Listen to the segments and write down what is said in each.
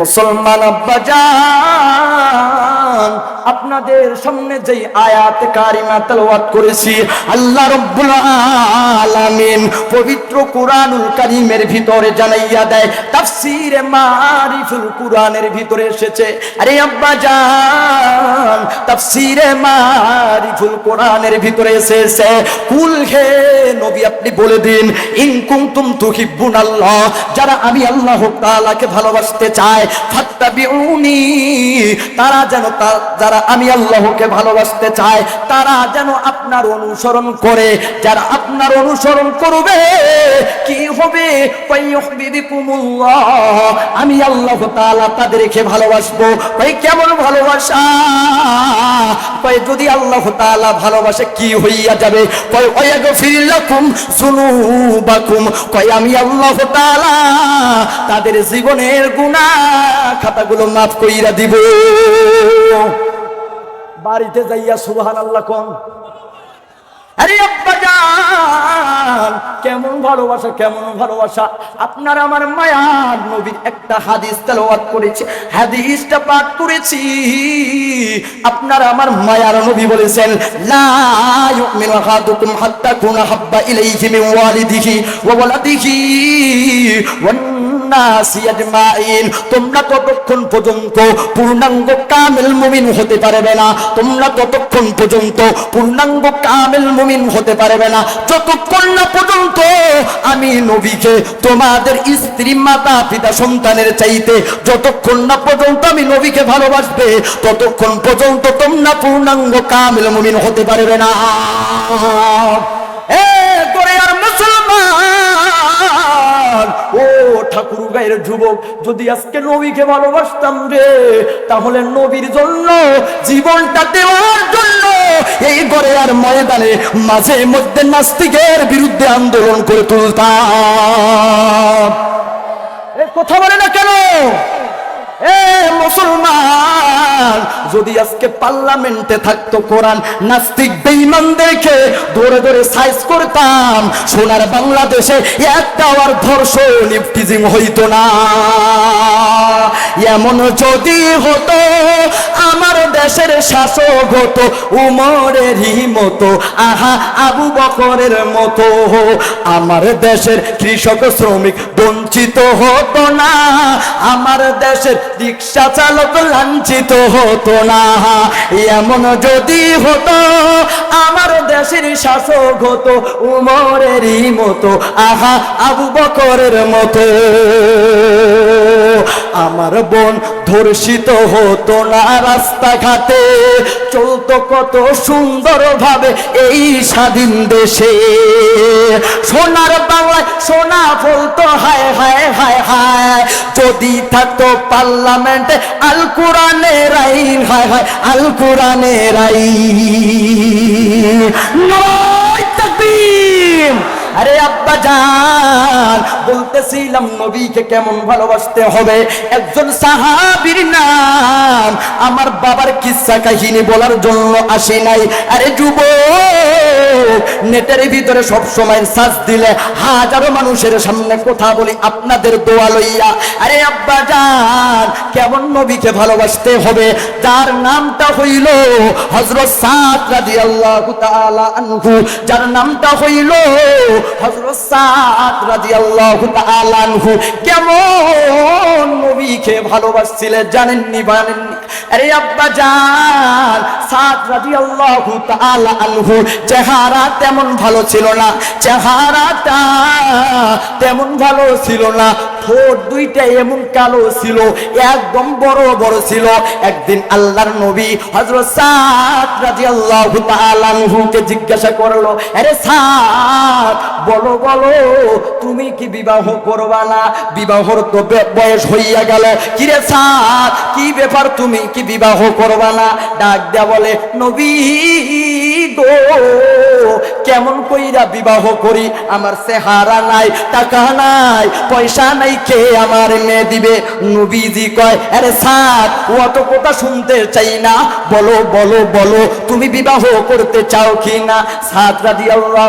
মুসলমান আব্বাজান আপনাদের সামনে যে আয়াত কারিমা তেলাওয়াত করেছি, আল্লাহ রাব্বুল আলামিন পবিত্র কোরআনুল কারীমের ভিতরে জানাইয়া দেয়, তাফসীরে মারিফুল কোরআনের ভিতরে এসেছে। আরে আব্বাজান তাফসীরে মারিফুল কোরআনের ভিতরে এসেছে, কুল হে নবী, আপনি বলে দিন, ইন কুনতুম তুহিব্বুনাল্লাহ, যারা আমি আল্লাহ তাআলাকে ভালোবাসতে চায়, ফাত্তাবিউনি, তারা যেন যারা আমি আল্লাহকে ভালোবাসতে চায়, তারা যেন আপনার অনুসরণ করে, যারা আপনার অনুসরণ করবে, কি হবে? আমি আল্লাহ তাআলা তাদেরকে ভালোবাসবো। ভাই কেমন ভালোবাসা? কয়, যদি আল্লাহ তাআলা ভালোবাসে কি হইয়া যাবে? কয়, ওয়াগফির লাকুম যুনুবাকুম। কয়, আমি আল্লাহ তাআলা তাদের জীবনের গুনাহ খাতাগুলো মাফ কইরা দিব। বাড়িতে যাইয়া সুবহানাল্লাহ কোন। আরে কেমন ভালোবাসা কেমন ভালোবাসা। আপনার আমার মায়ার নবীর একটা হাদিস তেলাওয়াত করেছে, হাদিসটা পাঠ করেছি। আপনার আমার মায়ার নবী বলেছেন, লা ইউমিনু আহাদুকুম হাত্তা কুনা হাব্বা ইলাইহি মিন ওয়ালিদিহি ওয়া ওয়ালাদিহি ওয়ান তোমরা ততক্ষণ পর্যন্ত পূর্ণাঙ্গ কামেল মুমিন হতে পারবে না। তোমরা ততক্ষণ পর্যন্ত পূর্ণাঙ্গ কামেল মুমিন হতে পারবে না। যতক্ষণ না পর্যন্ত আমি নবীকে তোমাদের স্ত্রী, মাতা, পিতা, সন্তানের চাইতে যতক্ষণ না পর্যন্ত আমি নবীকে ভালোবাসবে, ততক্ষণ পর্যন্ত তোমরা পূর্ণাঙ্গ কামেল মুমিন হতে পারবে না। এ ও ঠাকুর গায়ের যুবক, যদি আজকে নবীকে ভালোবাসতাম রে, তাহলে নবীর জন্য, জীবনটা দেওয়ার জন্য এই গড়ে আর ময়দানে মাঝে মধ্যে নাস্তিকের বিরুদ্ধে আন্দোলন করে তুলতাম। কথা বলে না কেন? এ মুসলমান, যদি আজকে পার্লামেন্টে থাকতো কোরআন, নাস্তিক বেঈমান দেখে ধরে ধরে সাইজ করতাম, সোনার বাংলাদেশে একটা আর ধর্ষণ ইফটিজিং হইতো না। এমন যদি হতো, আমার দেশের শাসক হতো, উমরেরই মতো, আহা, আবু বকরের মতো। আমার দেশের কৃষক, শ্রমিক বঞ্চিত হতো না, আমার দেশের রিক্সা চালক লাঞ্ছিত হতো না। এমন যদি হতো, আমার দেশের শাসক হতো, উমরেরই মতো, আহা, আবু বকরের মতো। আমার বোন ধর্ষিত হতো না রাস্তাঘাটে। চলতো কত সুন্দর ভাবে এই স্বাধীন দেশে। সোনার বাংলায় সোনা ফলতো হায় হায় হায় হায়। যদি থাকতো পার্লামেন্টে আল কোরআনের আইন, হায় হায়, আল তাকবীর আরে আব্বা বলতেছিলাম নবীকে কেমন ভালোবাসতে হবে। একজন সাহাবীর নাম আমার বাবার কিসসা কাহিনী বলার জন্য আসি নাই। আরে যুব নেটের ভিতরে সব সময় সাজ দিলে হাজারো মানুষের সামনে কথা বলি, আপনাদের দোয়া লইয়া। আরে আব্বা জান কেমন নবীকে ভালোবাসতে হবে? যার নামটা হইল হজরত সাদ রাদিয়াল্লাহু তাআলা আনহু। যার নামটা হইল কেমন নবীকে ভালোবাসছিলেন জানেননি জানেননি আরে আব্বা জান সাদ তাআলা আনহু, চেহারা তেমন ভালো ছিল না, চেহারাটা তেমন ভালো ছিল না, ঠোঁট দুইটা এমন কালো ছিল, একদম বড় বড় ছিল। একদিন আল্লাহর নবী হযরত সাদ তাআলা আনহুকে জিজ্ঞাসা করল, আরে সাদ, বলো বলো, তুমি কি বিবাহ করবা না? বিবাহর তো বয়স হইয়া গেল। কিরে সাদ, কি ব্যাপার তুমি কি বিবাহ করবা না? ডাক দেয়া বলে নবী গো কেমন কইরা বিবাহ করি? আমার চেহারা নাই, টাকা নাই, পয়সা নাই, কে আমার মেয়ে দিবে? নবীজি কয়, আরে সাত অত কথা শুনতে চাই না। বলো বলো বলো, তুমি বিবাহ করতে চাও কি না? সাত রাদি আল্লাহ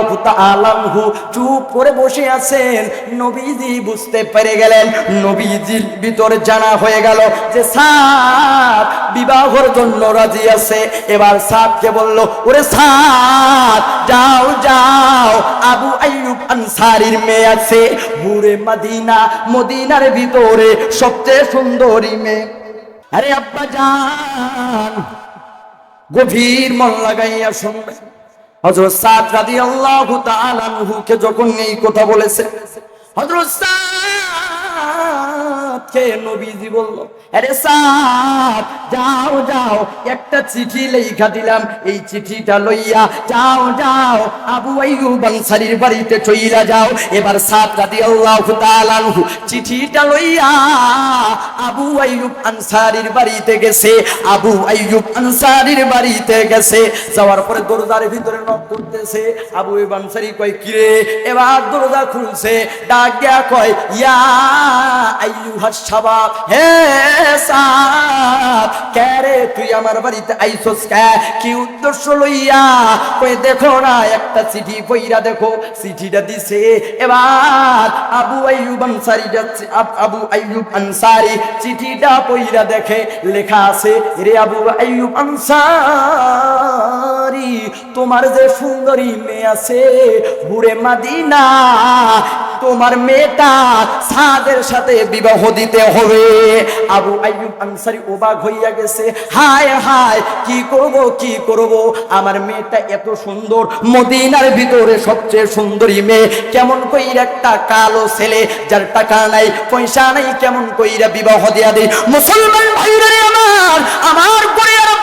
চুপ করে বসে আছেন। নবীজি বুঝতে পেরে গেলেন, নবীজির ভিতরে জানা হয়ে গেল যে সাত বিবাহর জন্য রাজি আছে। এবার সাতকে বলল, ওরে সাত যাও যাও, আবু আইয়ুব আনসারির মেয়ে আছে। বুড়ে মদিনা, মদিনার ভিতরে সবচেয়ে সুন্দরী মেয়ে। আরে আব্বা জান, গভীর মন লাগাইয়া শুনবে। হযরত সাদ রাদিয়াল্লাহু তাআলা আনহুকে যখন এই কথা বলেছে হযরত সাদকে নবীজি বলল, আরে সাদ, যাও যাও, একটা চিঠি লেখা দিলাম। এই চিঠিটা লইয়া যাও যাও, আবু আইয়ুব আনসারীর বাড়িতে চইলা যাও। এবার সাদ রাদিয়াল্লাহু তাআলা আনহু চিঠিটা লইয়া আবু আইয়ুব আনসারীর বাড়িতে গেছে। আবু আইয়ুব আনসারীর বাড়িতে গেছে। যাওয়ার পরে দরজার ভিতরে নক করতেছে আবু আইয়ুব আনসারী কয়, কিরে? এবার দরজা খুলছে। ডাক দেয়া কয়, ইয়া আইয়ুহাস শাবাব হে সাদ, কে তুই আমার বাড়িতে আইছস কে? কি উদ্দেশ্য লইয়া? কই দেখো না, একটা চিঠি পইরা দেখো। চিঠিটা দিছে এবার আবু আইয়ুব আনসারী যাচ্ছে আব- আইয়ুব আনসারী চিঠিটা পইরা দেখে লেখা আছে, রে আবু আইয়ুব আনসারী, তোমার যে সুন্দরী মেয়ে আছে, বুড়ে মাদিনা তোমার মেয়েটা সাদের সাথে বিবাহ দিতে হবে। আবু আইয়ুব আনসারি অবাক হইয়া গেছে। হায় হায়, কি করব কি করব? আমার মেয়েটা এত সুন্দর, মদিনার ভিতরে সবচেয়ে সুন্দরী মেয়ে। কেমন কইরা একটা কালো ছেলে, যার টাকা নাই, পয়সা নাই, কেমন কইরা বিবাহ দিয়া দেয়? মুসলমান ভাইরা আমার আমার জান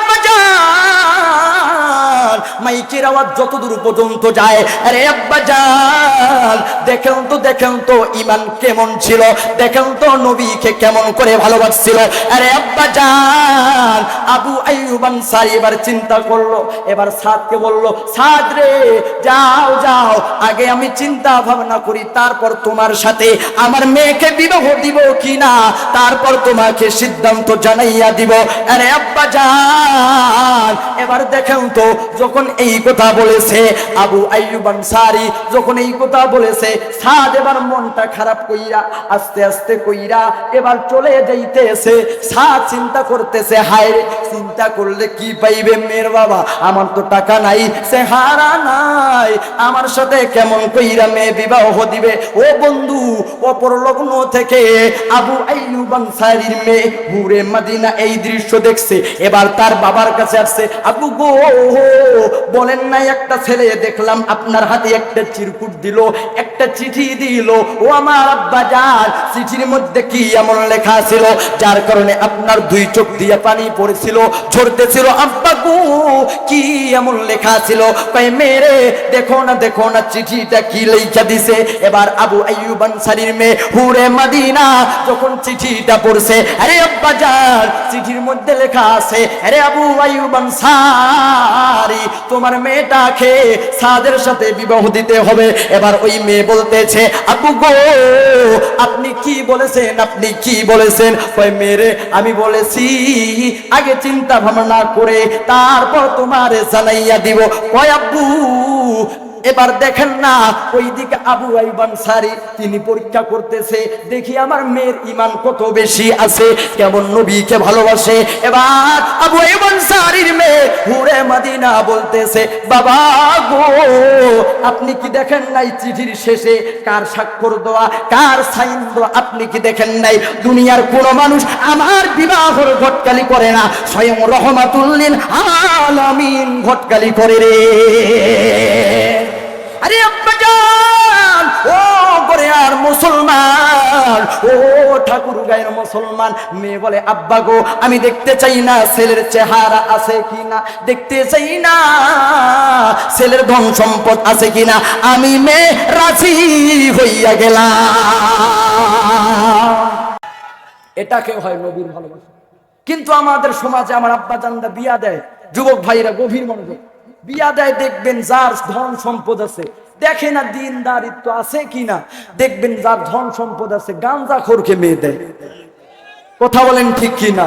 মাইকের আওয়াজ যত দূর পর্যন্ত যায়, আরে আব্বা জান, দেখেন তো দেখেন তো ইমান কেমন ছিল, দেখেন তো, নবীকে কেমন করে ভালোবাসছিল, আরে আব্বা জান। আবু আইয়ুব আনসারী এবার চিন্তা করল, এবার সাদকে বলল সাদ রে, যাও যাও। আগে আমি চিন্তা ভাবনা করি, তারপর তোমার সাথে আমার মেয়েকে বিবাহ দিব কিনা? তারপর তোমাকে সিদ্ধান্ত জানাইয়া দিব। আরে আব্বা জান, এবার দেখেন তো, যখন এই কথা বলেছে আবু আইয়ুব আনসারী যখন এই কথা বলেছে সাদ এবার মনটা খারাপ কইরা, আস্তে আস্তে কইরা এবার চলে যাইতেছে। সাদ চিন্তা করতেছে, হায় চিন্তা করলে কি পাইবে মেয়ের বাবা? আমার তো টাকা নাই সে হারা নাই। আমার সাথে কেমন কইরা মেয়ে বিবাহ দিবে? ও বন্ধু, অপর লগ্ন থেকে আবু আইয়ুব মেয়ে হুরে মদিনা এই দৃশ্য দেখছে। এবার তার বাবার কাছে আসছে, আবু গো বলেন না একটা ছেলে? দেখলাম আপনার হাতে একটা চিরকুট দিল, একটা চিঠি দিল। ও আমার আব্বা যার চিঠির মধ্যে কি এমন লেখা ছিল? যার কারণে আপনার দুই চোখ দিয়ে পানি পড়েছিল। ঝরতেছিল আব্বা গো কি এমন লেখা ছিল? কয়, মেরে, দেখো না দেখো না, চিঠিটা কি লেখা দিছে? এবার আবু আইয়ুব আনসারীর মেয়ে হুরে মদিনা যখন চিঠিটা পড়ছে, আরে আব্বা যার চিঠির মধ্যে লেখা আছে, আরে আবু আইয়ুব আনসারী, তোমার মেয়েটাকে সাদের সাথে বিবাহ দিতে হবে। এবার ওই মেয়ে বলতেছে, আবু গো, আপনি কি বলেছেন, আপনি কি বলেছেন? ওই মেরে, আমি বলেছি, আগে চিন্তা ভাবনা করে তারপর তোমার জানাইয়া দিব কয় আব্বু? এবার দেখেন না, ওইদিকে আবু আইবান সারি, তিনি পরীক্ষা করতেছে, দেখি আমার মেয়ের ইমান কত বেশি আছে, কেমন নবীকে ভালোবাসে। এবার আবু আইবান সারির মেয়ে হুরে মাদিনা বলতেছে, বাবা গো, আপনি কি দেখেন নাই চিঠির শেষে কার স্বাক্ষর দেওয়া, কার সাইন দেওয়া? আপনি কি দেখেন নাই? দুনিয়ার কোন মানুষ আমার বিবাহর ঘটকালি করে না, স্বয়ং রহমাতুল্লিন আলামিন ঘটকালি করে রে। আরে আব্বা জান, ও করে আর মুসলমান, ও ঠাকুর গায়ের মুসলমান। মেয়ে বলে, আব্বা গো, আমি দেখতে চাই না ছেলের চেহারা আছে কিনা। দেখতে চাই না ছেলের ধন সম্পদ আছে কিনা। আমি মেয়ে রাজি হইয়া গেলাম। এটাকে হয় নবীর ভালোবাসা? কিন্তু আমাদের সমাজে আমার আব্বা জানদা বিয়া দেয়। যুবক ভাইরা গভীর মনোযোগ। বিয়া দেয় দেখবেন যার ধন সম্পদ আছে। দেখে না দিন দারিত্ব আছে কিনা। দেখবেন যার ধন সম্পদ আছে গাঞ্জা খোরকে মেয়ে দেয়। কথা বলেন ঠিক কিনা?